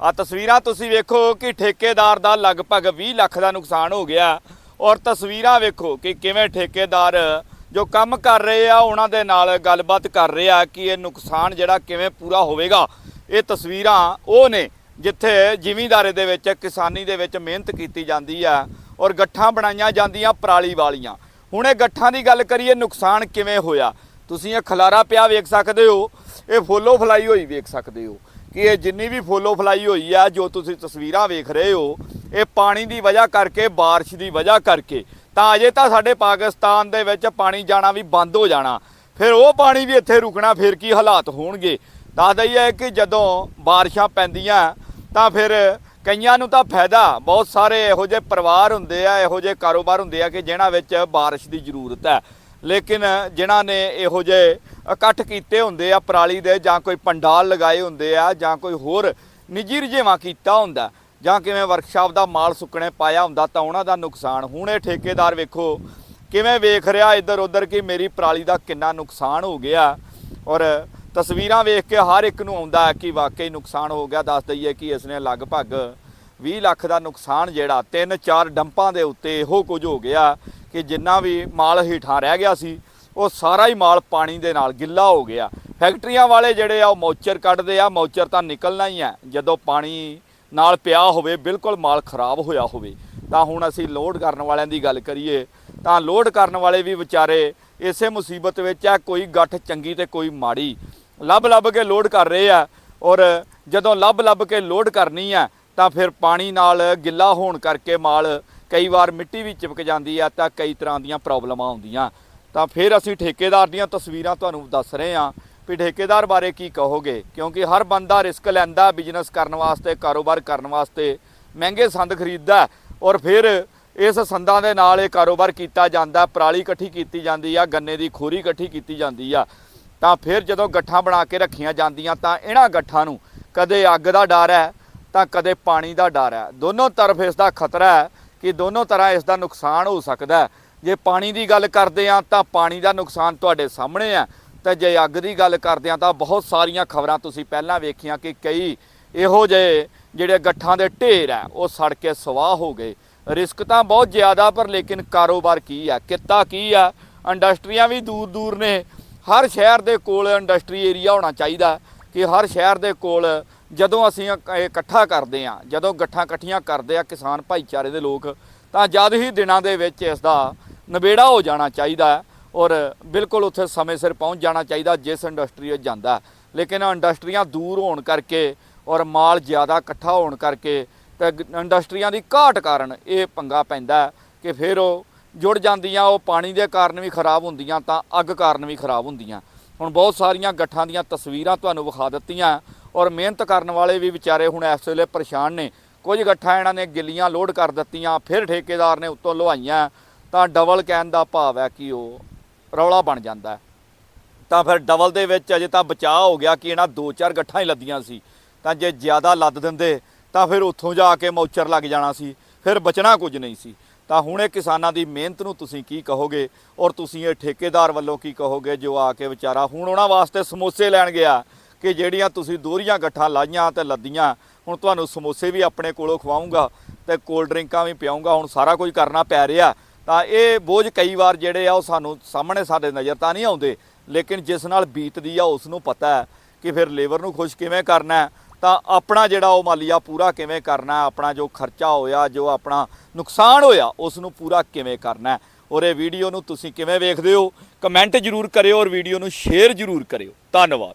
ਆ ਤਸਵੀਰਾਂ ਤੁਸੀਂ ਵੇਖੋ ਕਿ ਠੇਕੇਦਾਰ ਦਾ ਲਗਭਗ 20 ਲੱਖ ਦਾ ਨੁਕਸਾਨ ਹੋ ਗਿਆ। ਔਰ ਤਸਵੀਰਾਂ ਵੇਖੋ ਕਿ ਕਿਵੇਂ ਠੇਕੇਦਾਰ ਜੋ ਕੰਮ ਕਰ ਰਹੇ ਆ, ਉਹਨਾਂ ਦੇ ਨਾਲ ਗੱਲਬਾਤ ਕਰ ਰਹੇ ਆ ਕਿ ਇਹ ਨੁਕਸਾਨ ਜਿਹੜਾ ਕਿਵੇਂ ਪੂਰਾ ਹੋਵੇਗਾ। ਇਹ ਤਸਵੀਰਾਂ ਉਹ ਨੇ ਜਿੱਥੇ ਜ਼ਿਮੀਂਦਾਰੇ ਦੇ ਵਿੱਚ, ਕਿਸਾਨੀ ਦੇ ਵਿੱਚ ਮਿਹਨਤ ਕੀਤੀ ਜਾਂਦੀ ਆ ਔਰ ਗੱਠਾਂ ਬਣਾਈਆਂ ਜਾਂਦੀਆਂ ਪਰਾਲੀ ਵਾਲੀਆਂ। ਹੁਣ ਇਹ ਗੱਠਾਂ ਦੀ ਗੱਲ ਕਰੀਏ, ਨੁਕਸਾਨ ਕਿਵੇਂ ਹੋਇਆ? ਤੁਸੀਂ ਇਹ ਖਲਾਰਾ ਪਿਆ ਵੇਖ ਸਕਦੇ ਹੋ, ਇਹ ਫੋਲੋ ਫਲਾਈ ਹੋਈ ਵੇਖ ਸਕਦੇ ਹੋ। ਕਿ ਇਹ ਜਿੰਨੀ ਵੀ ਫੋਲੋ ਫਲਾਈ ਹੋਈ ਆ, ਜੋ ਤੁਸੀਂ ਤਸਵੀਰਾਂ ਵੇਖ ਰਹੇ ਹੋ, ਇਹ ਪਾਣੀ ਦੀ ਵਜ੍ਹਾ ਕਰਕੇ, ਬਾਰਿਸ਼ ਦੀ ਵਜ੍ਹਾ ਕਰਕੇ। ਤਾਂ ਅਜੇ ਤਾਂ ਸਾਡੇ ਪਾਕਿਸਤਾਨ ਦੇ ਵਿੱਚ ਪਾਣੀ ਜਾਣਾ ਵੀ ਬੰਦ ਹੋ ਜਾਣਾ। ਫਿਰ ਉਹ ਪਾਣੀ ਵੀ ਇੱਥੇ ਰੁਕਣਾ, ਫਿਰ ਕੀ ਹਾਲਾਤ ਹੋਣਗੇ? ਦੱਸਦਾ ਹੀ ਹੈ ਕਿ ਜਦੋਂ ਬਾਰਿਸ਼ਾਂ ਪੈਂਦੀਆਂ, ਤਾਂ ਫਿਰ ਕਈਆਂ ਨੂੰ ਤਾਂ ਫਾਇਦਾ। ਬਹੁਤ ਸਾਰੇ ਇਹੋ ਜਿਹੇ ਪਰਿਵਾਰ ਹੁੰਦੇ ਆ, ਇਹੋ ਜਿਹੇ ਕਾਰੋਬਾਰ ਹੁੰਦੇ ਆ ਕਿ ਜਿਨ੍ਹਾਂ ਵਿੱਚ ਬਾਰਿਸ਼ ਦੀ ਜ਼ਰੂਰਤ ਹੈ। ਲੇਕਿਨ ਜਿਨ੍ਹਾਂ ਨੇ ਇਹੋ ਜਿਹੇ ਇਕੱਠ ਕੀਤੇ ਹੁੰਦੇ ਆ, ਪਰਾਲੀ ਦੇ ਜਾਂ ਕੋਈ ਪੰਡਾਲ ਲਗਾਏ ਹੁੰਦੇ ਆ ਜਾਂ ਕੋਈ ਹੋਰ ਨਿੱਜੀ ਰੁਝੇਵਾਂ ਕੀਤਾ ਹੁੰਦਾ। ਜਾਂ ਕਿਵੇਂ ਵਰਕਸ਼ਾਪ ਦਾ ਮਾਲ ਸੁੱਕਣੇ ਪਾਇਆ ਹੁੰਦਾ ਤਾਂ ਉਹਨਾਂ ਦਾ ਨੁਕਸਾਨ। ਹੁਣ ਇਹ ਠੇਕੇਦਾਰ ਵੇਖੋ, ਕਿਵੇਂ ਵੇਖ ਰਿਹਾ ਇੱਧਰ ਉੱਧਰ ਕਿ ਮੇਰੀ ਪਰਾਲੀ ਦਾ ਕਿੰਨਾ ਨੁਕਸਾਨ ਹੋ ਗਿਆ। ਔਰ ਤਸਵੀਰਾਂ ਵੇਖ ਕੇ ਹਰ ਇੱਕ ਨੂੰ ਆਉਂਦਾ ਹੈ ਕਿ ਵਾਕਈ ਨੁਕਸਾਨ ਹੋ ਗਿਆ। ਦੱਸ ਦਈਏ ਕਿ ਇਸ ਨੇ ਲਗਭਗ 20 ਲੱਖ ਦਾ ਨੁਕਸਾਨ ਜਿਹੜਾ, ਤਿੰਨ ਚਾਰ ਡੰਪਾਂ ਦੇ ਉੱਤੇ ਇਹੋ ਕੁਝ ਹੋ ਗਿਆ ਕਿ ਜਿੰਨਾ ਵੀ ਮਾਲ ਹੀਠਾਂ ਰਹਿ ਗਿਆ ਸੀ। ਉਹ ਸਾਰਾ ਹੀ ਮਾਲ ਪਾਣੀ ਦੇ ਨਾਲ ਗਿੱਲਾ ਹੋ ਗਿਆ। ਫੈਕਟਰੀਆਂ ਵਾਲੇ ਜਿਹੜੇ ਆ, ਉਹ ਮੌਚਰ ਕੱਢਦੇ ਆ, ਮੌਚਰ ਤਾਂ ਨਿਕਲਣਾ ਹੀ ਆ। ਜਦੋਂ ਪਾਣੀ ਨਾਲ ਪਿਆ ਹੋਵੇ, ਬਿਲਕੁਲ ਮਾਲ ਖਰਾਬ ਹੋਇਆ ਹੋਵੇ। ਤਾਂ ਹੁਣ ਅਸੀਂ ਲੋਡ ਕਰਨ ਵਾਲਿਆਂ ਦੀ ਗੱਲ ਕਰੀਏ, ਤਾਂ ਲੋਡ ਕਰਨ ਵਾਲੇ ਵੀ ਵਿਚਾਰੇ ਇਸੇ ਮੁਸੀਬਤ ਵਿੱਚ ਆ, ਕੋਈ ਗੱਠ ਚੰਗੀ ਤੇ ਕੋਈ ਮਾੜੀ। ਲੱਭ ਲੱਭ ਕੇ ਲੋਡ ਕਰ ਰਹੇ ਆ ਔਰ ਜਦੋਂ ਲੱਭ ਲੱਭ ਕੇ ਲੋਡ ਕਰਨੀ ਆ, ਤਾਂ ਫਿਰ ਪਾਣੀ ਨਾਲ ਗਿੱਲਾ ਹੋਣ ਕਰਕੇ ਮਾਲ ਕਈ ਵਾਰ ਮਿੱਟੀ ਵੀ ਚਿਪਕ ਜਾਂਦੀ ਆ, ਤਾਂ ਕਈ ਤਰ੍ਹਾਂ ਦੀਆਂ ਪ੍ਰੋਬਲਮਾਂ ਆਉਂਦੀਆਂ। ਤਾਂ ਫਿਰ ਅਸੀਂ ਠੇਕੇਦਾਰ ਦੀਆਂ ਤਸਵੀਰਾਂ ਤੁਹਾਨੂੰ ਦੱਸ ਰਹੇ ਹਾਂ ਵੀ ਠੇਕੇਦਾਰ ਬਾਰੇ ਕੀ ਕਹੋਗੇ, ਕਿਉਂਕਿ ਹਰ ਬੰਦਾ ਰਿਸਕ ਲੈਂਦਾ ਬਿਜ਼ਨਸ ਕਰਨ ਵਾਸਤੇ, ਕਾਰੋਬਾਰ ਕਰਨ ਵਾਸਤੇ, ਮਹਿੰਗੇ ਸੰਦ ਖਰੀਦਦਾ ਔਰ ਫਿਰ ਇਸ ਸੰਦਾਂ ਦੇ ਨਾਲ ਇਹ ਕਾਰੋਬਾਰ ਕੀਤਾ ਜਾਂਦਾ ਪਰਾਲੀ ਇਕੱਠੀ ਕੀਤੀ ਜਾਂਦੀ ਆ, ਗੰਨੇ ਦੀ ਖੋਰੀ ਇਕੱਠੀ ਕੀਤੀ ਜਾਂਦੀ ਆ। ਤਾਂ ਫਿਰ ਜਦੋਂ ਗੱਠਾਂ ਬਣਾ ਕੇ ਰੱਖੀਆਂ ਜਾਂਦੀਆਂ ਤਾਂ ਇਹਨਾਂ ਗੱਠਾਂ ਨੂੰ ਕਦੇ ਅੱਗ ਦਾ ਡਰ ਹੈ, ਤਾਂ ਕਦੇ ਪਾਣੀ ਦਾ ਡਰ ਹੈ। ਦੋਨੋਂ ਤਰਫ ਇਸ ਦਾ ਖਤਰਾ ਹੈ ਕਿ ਦੋਨੋਂ ਤਰ੍ਹਾਂ ਇਸ ਦਾ ਨੁਕਸਾਨ ਹੋ ਸਕਦਾ ਹੈ। ਜੇ ਪਾਣੀ ਦੀ ਗੱਲ ਕਰਦੇ ਆ ਤਾਂ ਪਾਣੀ ਦਾ ਨੁਕਸਾਨ ਤੁਹਾਡੇ ਸਾਹਮਣੇ ਆ ਤੇ ਜੇ ਅੱਗ ਦੀ ਗੱਲ ਕਰਦੇ ਆ ਤਾਂ ਬਹੁਤ ਸਾਰੀਆਂ ਖਬਰਾਂ ਤੁਸੀਂ ਪਹਿਲਾਂ ਵੇਖੀਆਂ ਕਿ ਕਈ ਇਹੋ ਜਿਹੇ ਜਿਹੜੇ ਗੱਠਾਂ ਦੇ ਢੇਰ ਆ ਉਹ ਸੜ ਕੇ ਸਵਾਹ ਹੋ ਗਏ। ਰਿਸਕ ਤਾਂ ਬਹੁਤ ਜ਼ਿਆਦਾ, ਪਰ ਲੇਕਿਨ ਕਾਰੋਬਾਰ ਕੀ ਆ ਕਿੱਤਾ ਕੀ ਆ ਇੰਡਸਟਰੀਆਂ ਵੀ ਦੂਰ ਦੂਰ ਨੇ। ਹਰ ਸ਼ਹਿਰ ਦੇ ਕੋਲ ਇੰਡਸਟਰੀ ਏਰੀਆ ਹੋਣਾ ਚਾਹੀਦਾ ਕਿ ਹਰ ਸ਼ਹਿਰ ਦੇ ਕੋਲ ਜਦੋਂ ਅਸੀਂ ਇਕੱਠਾ ਕਰਦੇ ਆ ਜਦੋਂ ਗੱਠਾਂ ਇਕੱਠੀਆਂ ਕਰਦੇ ਆ ਕਿਸਾਨ ਭਾਈਚਾਰੇ ਦੇ ਲੋਕ, ਤਾਂ ਜਦ ਹੀ ਦਿਨਾਂ ਦੇ ਵਿੱਚ ਇਸ ਦਾ ਨਵੇੜਾ ਹੋ ਜਾਣਾ ਚਾਹੀਦਾ ਹੈ ਔਰ ਬਿਲਕੁਲ ਉੱਥੇ ਸਮੇਂ ਸਿਰ ਪਹੁੰਚ ਜਾਣਾ ਚਾਹੀਦਾ ਜਿਸ ਇੰਡਸਟਰੀ ਵਿੱਚ ਜਾਂਦਾ ਲੇਕਿਨ ਇੰਡਸਟਰੀਆਂ ਦੂਰ ਹੋਣ ਕਰਕੇ ਔਰ ਮਾਲ ਜ਼ਿਆਦਾ ਇਕੱਠਾ ਹੋਣ ਕਰਕੇ ਤੇ ਇੰਡਸਟਰੀਆਂ ਦੀ ਘਾਟ ਕਾਰਨ ਇਹ ਪੰਗਾ ਪੈਂਦਾ ਕਿ ਫਿਰ ਉਹ ਜੁੜ ਜਾਂਦੀਆਂ, ਉਹ ਪਾਣੀ ਦੇ ਕਾਰਨ ਵੀ ਖਰਾਬ ਹੁੰਦੀਆਂ ਤਾਂ ਅੱਗ ਕਾਰਨ ਵੀ ਖਰਾਬ ਹੁੰਦੀਆਂ। ਹੁਣ ਬਹੁਤ ਸਾਰੀਆਂ ਗੱਠਾਂ ਦੀਆਂ ਤਸਵੀਰਾਂ ਤੁਹਾਨੂੰ ਵਿਖਾ ਦਿੱਤੀਆਂ ਔਰ ਮਿਹਨਤ ਕਰਨ ਵਾਲੇ ਵੀ ਵਿਚਾਰੇ ਹੁਣ ਇਸ ਵੇਲੇ ਪਰੇਸ਼ਾਨ ਨੇ। ਕੁਝ ਗੱਠਾਂ ਇਹਨਾਂ ਨੇ ਗਿੱਲੀਆਂ ਲੋਡ ਕਰ ਦਿੱਤੀਆਂ, ਫਿਰ ਠੇਕੇਦਾਰ ਨੇ ਉੱਤੋਂ ਲਵਾਈਆਂ ਤਾਂ ਡਬਲ ਕਹਿਣ ਦਾ ਭਾਵ ਹੈ ਕਿ ਉਹ ਰੌਲਾ ਬਣ ਜਾਂਦਾ ਹੈ। ਤਾਂ ਫਿਰ ਡਬਲ ਦੇ ਵਿੱਚ ਅਜੇ ਤਾਂ ਬਚਾਅ ਹੋ ਗਿਆ ਕਿ ਇਹਨਾਂ ਦੋ ਚਾਰ ਗੱਠਾਂ ਹੀ ਲੱਦੀਆਂ ਸੀ। ਤਾਂ ਜੇ ਜ਼ਿਆਦਾ ਲੱਦ ਦਿੰਦੇ, ਤਾਂ ਫਿਰ ਉੱਥੋਂ ਜਾ ਕੇ ਮੌਚਰ ਲੱਗ ਜਾਣਾ ਸੀ। ਫਿਰ ਬਚਣਾ ਕੁਝ ਨਹੀਂ ਸੀ। ਤਾਂ ਹੁਣ ਇਹ ਕਿਸਾਨਾਂ ਦੀ ਮਿਹਨਤ ਨੂੰ ਤੁਸੀਂ ਕੀ ਕਹੋਗੇ? ਔਰ ਤੁਸੀਂ ਇਹ ਠੇਕੇਦਾਰ ਵੱਲੋਂ ਕੀ ਕਹੋਗੇ ਜੋ ਆ ਕੇ ਵਿਚਾਰਾ ਹੁਣ ਉਹਨਾਂ ਵਾਸਤੇ ਸਮੋਸੇ ਲੈਣ ਗਿਆ ਕਿ ਜਿਹੜੀਆਂ ਤੁਸੀਂ ਦੋਹਰੀਆਂ ਗੱਠਾਂ ਲਾਈਆਂ ਤੇ ਲੱਦੀਆਂ, ਹੁਣ ਤੁਹਾਨੂੰ ਸਮੋਸੇ ਵੀ ਆਪਣੇ ਕੋਲੋਂ ਖਵਾਉਂਗਾ ਤੇ ਕੋਲਡ ਡਰਿੰਕਾਂ ਵੀ ਪਿਆਉਂਗਾ, ਹੁਣ ਸਾਰਾ ਕੁਝ ਕਰਨਾ ਪੈ ਰਿਹਾ। ਤਾਂ ਇਹ ਬੋਝ ਕਈ ਵਾਰ ਜਿਹੜੇ ਆ ਉਹ ਸਾਨੂੰ ਸਾਹਮਣੇ ਸਾਡੇ ਨਜ਼ਰ ਤਾਂ ਨਹੀਂ ਆਉਂਦੇ, ਲੇਕਿਨ ਜਿਸ ਨਾਲ ਬੀਤਦੀ ਆ ਉਸ ਨੂੰ ਪਤਾ ਹੈ ਕਿ ਫਿਰ ਲੇਬਰ ਨੂੰ ਖੁਸ਼ ਕਿਵੇਂ ਕਰਨਾ ਤਾਂ ਆਪਣਾ ਜਿਹੜਾ ਉਹ ਮਾਲੀਆ ਪੂਰਾ ਕਿਵੇਂ ਕਰਨਾ ਆਪਣਾ ਜੋ ਖਰਚਾ ਹੋਇਆ, ਜੋ ਆਪਣਾ ਨੁਕਸਾਨ ਹੋਇਆ ਉਸ ਨੂੰ ਪੂਰਾ ਕਿਵੇਂ ਕਰਨਾ ਔਰ ਇਹ ਵੀਡੀਓ ਨੂੰ ਤੁਸੀਂ ਕਿਵੇਂ ਵੇਖਦੇ ਹੋ, ਕਮੈਂਟ ਜ਼ਰੂਰ ਕਰਿਓ ਔਰ ਵੀਡੀਓ ਨੂੰ ਸ਼ੇਅਰ ਜ਼ਰੂਰ ਕਰਿਓ। ਧੰਨਵਾਦ।